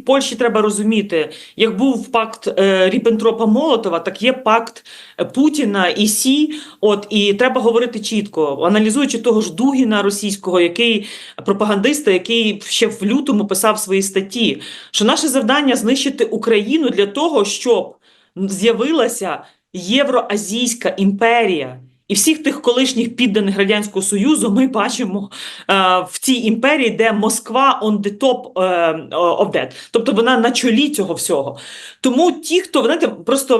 Польщі треба розуміти, як був пакт е, Ріббентропа Молотова, так є пакт е, Путіна і Сі. От і треба говорити чітко, аналізуючи того ж Дугіна російського, який пропагандиста, який ще в лютому писав свої статті, що наше завдання знищити Україну для того, щоб з'явилася Євроазійська імперія. І всіх тих колишніх підданих радянського союзу ми бачимо е, в цій імперії, де Москва on the top е, of that. тобто вона на чолі цього всього. Тому ті, хто знаєте, просто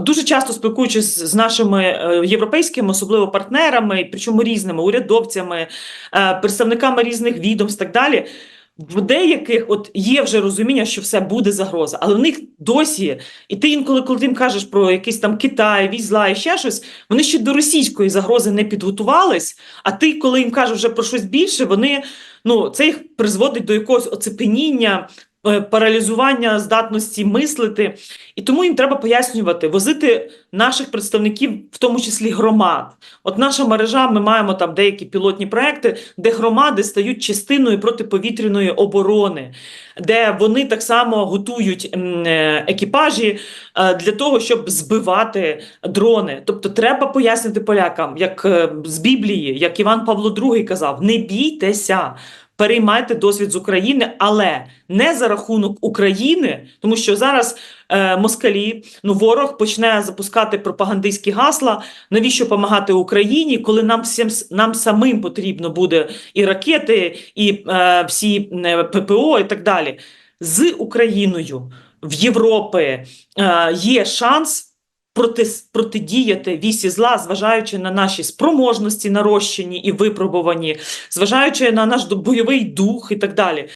дуже часто спілкуючись з нашими е, європейськими, особливо партнерами, причому різними урядовцями, е, представниками різних відомств, так далі. В деяких от є вже розуміння, що все буде загроза, але в них досі, і ти інколи, коли ти їм кажеш про якийсь там Китай, візла і ще щось, вони ще до російської загрози не підготувались. А ти, коли їм кажеш вже про щось більше, вони ну це їх призводить до якогось оцепеніння, паралізування здатності мислити. І тому їм треба пояснювати, возити наших представників, в тому числі громад. От наша мережа, ми маємо там деякі пілотні проекти, де громади стають частиною протиповітряної оборони, де вони так само готують е, екіпажі е, для того, щоб збивати дрони. Тобто, треба пояснити полякам, як е, з Біблії, як Іван Павло II казав: не бійтеся. Переймайте досвід з України, але не за рахунок України, тому що зараз е, москалі, ну ворог почне запускати пропагандистські гасла. Навіщо допомагати Україні, коли нам всім нам самим потрібно буде і ракети, і е, всі е, ППО, і так далі. З Україною в Європі е, є шанс. Проти, протидіяти вісі зла, зважаючи на наші спроможності нарощені і випробувані, зважаючи на наш бойовий дух і так далі.